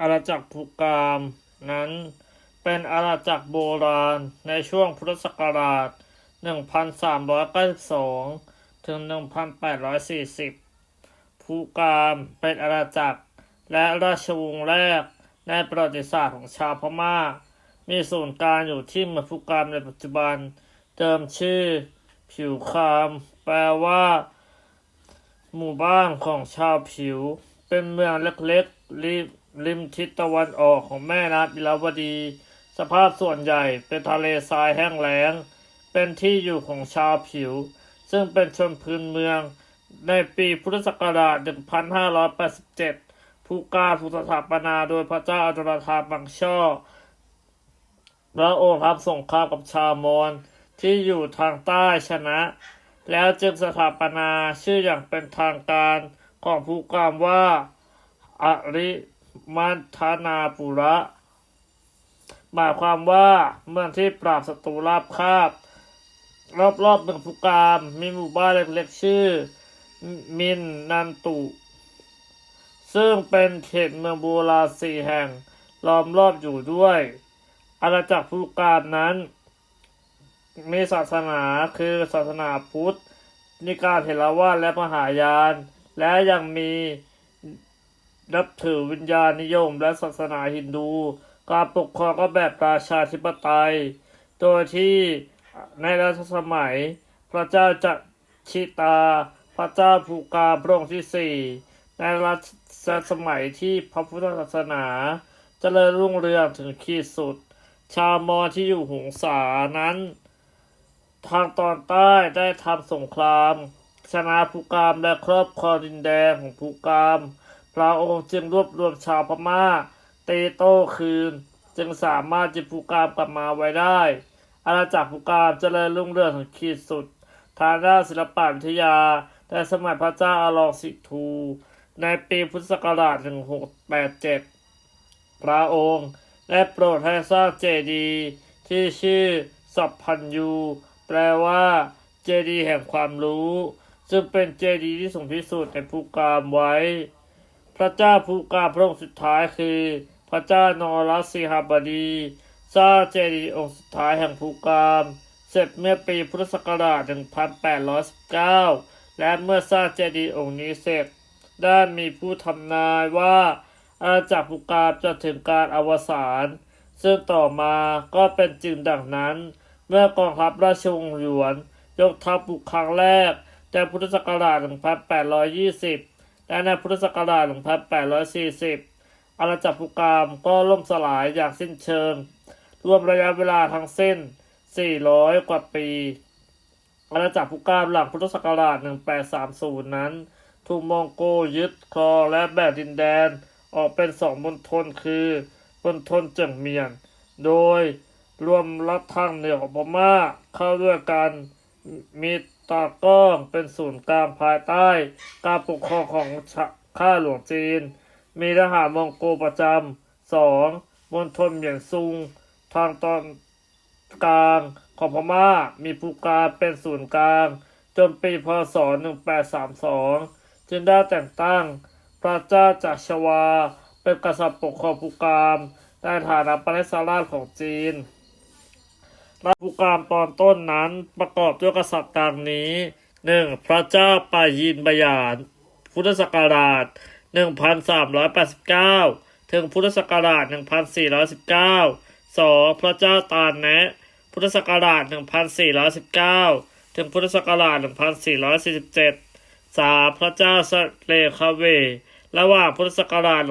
อาณาจักรภูกามนั้นเป็นอาณาจักรโบราณในช่วงพุทธศักราช 1392 ถึง 1840 ภูกามเป็นอาณาจักรและราชวงศ์แรกในประวัติศาสตร์ของชาวพม่า มีศูนย์กลางอยู่ที่เมืองภูกามในปัจจุบันเดิมชื่อ ผิวคาม แปลว่า หมู่บ้านของชาวผิว เป็นเมืองเล็กๆริม ริมทิศตะวันออกของแม่น้ำอิราวดี สภาพส่วนใหญ่เป็นทะเลทรายแห้งแล้ง เป็นที่อยู่ของชาวผิว ซึ่งเป็นชนพื้นเมือง ในปีพุทธศักราช 1587ผู้กล้าถูกสถาปนาโดยพระเจ้าอัจรธาบังช่อพระองค์รับสงครามกับชาวมอญที่อยู่ทางใต้ชนะ แล้วจึงสถาปนาชื่ออย่างเป็นทางการของภูกามว่าอริ มันธนาปุระ หมายความว่าเมืองที่ปราบศัตรูราบคาบ รอบๆเมืองภูกาม มีหมู่บ้านเล็กๆชื่อ มินนันตุ ซึ่งเป็นเขตเมืองโบราณสี่แห่งล้อมรอบอยู่ด้วย อาณาจักรภูกามนั้น มีศาสนาคือศาสนาพุทธ นิกายเถรวาทและมหายาน และยังมี นับถือวิญญาณนิยมและศาสนาฮินดู การปกครองก็แบบราชาธิปไตย โดยที่ในรัชสมัย พระเจ้าจักรชิตา พระเจ้าภูกาพระองค์ที่สี่ในรัชสมัยที่พระพุทธศาสนาเจริญรุ่งเรืองถึงขีดสุด ชาวมอญที่อยู่หงสานั้น ทางตอนใต้ได้ทำสงคราม ชนะภูกามและครอบครองดินแดนของภูกาม พระองค์จึงรวบรวมชาวพม่า เตโต้คืน จึงสามารถยึดภูกามกลับมาไว้ได้ อาณาจักรภูกามเจริญรุ่งเรืองถึงขีดสุด ทางด้านศิลปวิทยาในสมัยพระเจ้าอาลองสิทู ในปีพุทธศักราช 1687 พระองค์ได้โปรดให้สร้างเจดีย์ที่ชื่อสัพพัญยู แปลว่า เจดีย์แห่งความรู้ ซึ่งเป็นเจดีย์ที่สูงที่สุดในภูกามไว้ พระเจ้าภูกาพระองค์สุดท้ายคือ พระเจ้านอรัสิหบดีสร้างเจดีย์องค์สุดท้ายแห่งภูกาม เสร็จเมื่อปีพุทธศักราช 1819 และเมื่อสร้างเจดีย์องค์นี้เสร็จ ได้มีผู้ทำนายว่าอาณาจักรภูกามจะถึงการอวสานซึ่งต่อมาก็เป็นจริงดังนั้น เมื่อกองทัพราชวงศ์หยวน ยกทัพบุกครั้งแรกในพุทธศักราช 1820 และในพุทธศักราช 1840 อาณาจักรภูกามก็ล่มสลายอย่างสิ้นเชิง รวมระยะเวลาทั้งสิ้น 400 กว่าปี อาณาจักรภูกามหลังพุทธศักราช 1830 นั้น ถูกมองโกยึดครองและแบ่งดินแดนออกเป็นสองมณฑลคือมณฑลเจิงเมียน โดยรวมรัฐทางเหนือของพม่าเข้าด้วยกันมี ตากล้องเป็นศูนย์กลางภายใต้การปกครองของข้าหลวงจีน มีทหารมองโกประจำสองมณฑลเหมียนซุง ทางตอนกลางของพม่ามีภูกาเป็นศูนย์กลาง จนปีพศ 1832 จึงได้แต่งตั้ง พระเจ้าจักรชวา เป็นกษัตริย์ปกครองภูกามในฐานะปริสราชของจีน รัฐภูกามตอนต้นนั้นประกอบด้วยกษัตริย์ดังนี้หนึ่งพระเจ้าปายินบยาน พุทธศักราช 1389 ถึงพุทธศักราช 1419 2. พระเจ้าตานแนะ พุทธศักราช 1419 ถึงพุทธศักราช 1447 3. พระเจ้าสเลคาเว ระหว่างพุทธศักราช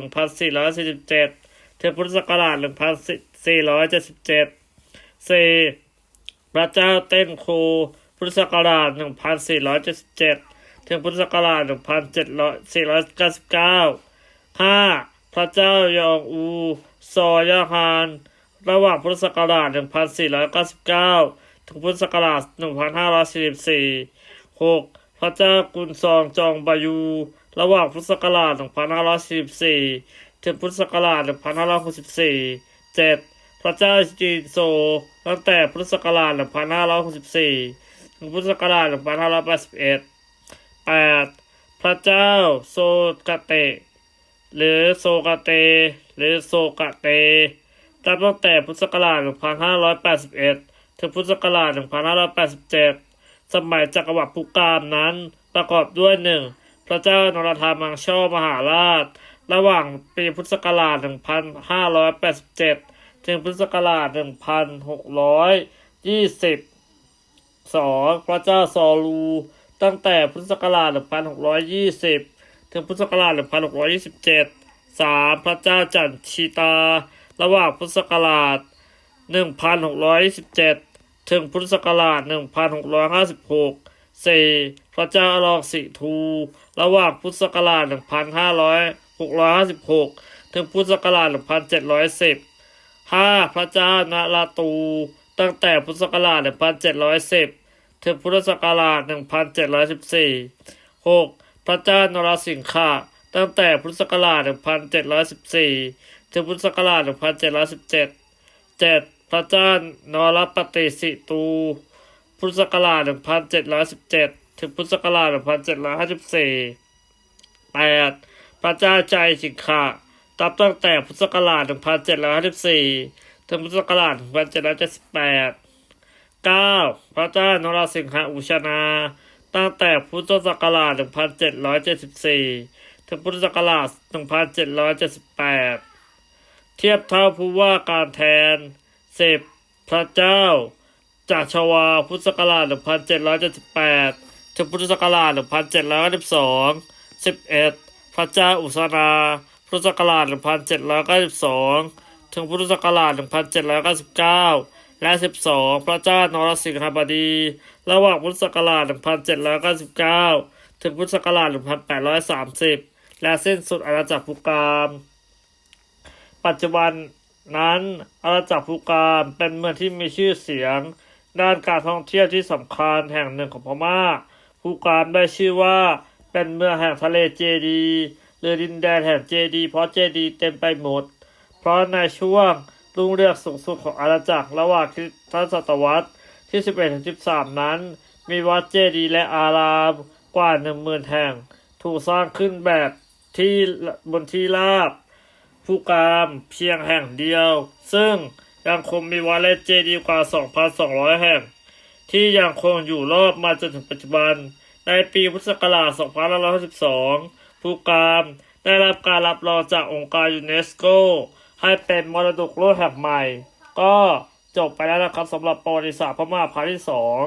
1447 ถึงพุทธศักราช 1477 4. พระเจ้าเต้นโคพุทธศักราช 1477 ถึงพุทธศักราช1499 5. พระเจ้ายองอูซอยาฮานระหว่างพุทธศักราช 1499 ถึงพุทธศักราช 1544 6. พระเจ้ากุนซองจองบายู ระหว่างพุทธศักราช 1544 ถึงพุทธศักราช 1564 7. พระเจ้าจีนโซ ตั้งแต่พุทธศักราช 1564 ถึงพุทธศักราช 1581 8. พระเจ้าโซกะเต หรือโซกาเต หรือโซกะเตตั้งแต่พุทธศักราช 1581 ถึงพุทธศักราช 1587 สมัยจักรวรรดิพุกามนั้นประกอบด้วยหนึ่งพระเจ้านรธามังช่อมหาราช ระหว่างปีพุทธศักราช 1587 ถึงพุทธศักราช1620สองพระเจ้าซอลู ตั้งแต่พุทธศักราช1620ถึงพุทธศักราช1627สามพระเจ้าจันชีตา ระหว่างพุทธศักราช1627ถึงพุทธศักราช1656สี่พระเจ้าอลองสิทู ระหว่างพุทธศักราช1556ถึงพุทธศักราช1710ห้าพร 5. พระเจ้านาราตู ตั้งแต่พุทธศักราช 1710 ถึงพุทธศักราช 1714 6. พระเจ้านราสิงขะตั้งแต่พุทธศักราช 1714 ถึงพุทธศักราช 1717 7. พระเจ้านรปฏิสิตู พุทธศักราช 1717 ถึงพุทธศักราช 1754 8. พระเจ้าใจสิงขะ ตับตั้งแต่พุทธศักราช 1754 ถึงพุทธศักราช 1778 9. พระเจ้านราสิงหอุชนา ตั้งแต่พุทธศักราช 1774 ถึงพุทธศักราช 1778 เทียบเท่าผู้ว่าการแทน 10. พระเจ้าจากชวาพุทธศักราช 1778 ถึงพุทธศักราช 1792 11. พระเจ้าอุสนา พุทธศักราช 1792 ถึงพุทธศักราช 1799 และ 12 พระเจ้านรสิงหบดี ระหว่างพุทธศักราช 1799 ถึงพุทธศักราช 1830 และสิ้นสุดอาณาจักรพุกาม ปัจจุบันนั้นอาณาจักรพุกามเป็นเมืองที่มีชื่อเสียง ด้านการท่องเที่ยวที่สำคัญแห่งหนึ่งของพม่าพุกามได้ชื่อว่าเป็นเมืองแห่งทะเลเจดีย์ รือดินแดนแห่งเจดีเพราะเจดีเต็มไปหมด เพราะในช่วงรุ่งเรืองสูงสุดของอาณาจักรระหว่างคริสตศตวรรษที่ 11-13 นั้น มีวัดเจดีและอารามกว่า 10,000 แห่ง ถูกสร้างขึ้นแบบที่บนที่ราบผู้กามเพียงแห่งเดียว ซึ่งยังคงมีวัดและเจดีกว่า 2,200 แห่ง ที่ยังคงอยู่รอบมาจนถึงปัจจุบัน ในปีพุทธศักราช 2562 ผู้กามได้รับการรับรองจากองค์การยูเนสโก ให้เป็นมรดกโลกแห่งใหม่ ก็จบไปแล้วนะครับสำหรับประวัติศาสตร์พม่าภาคที่สอง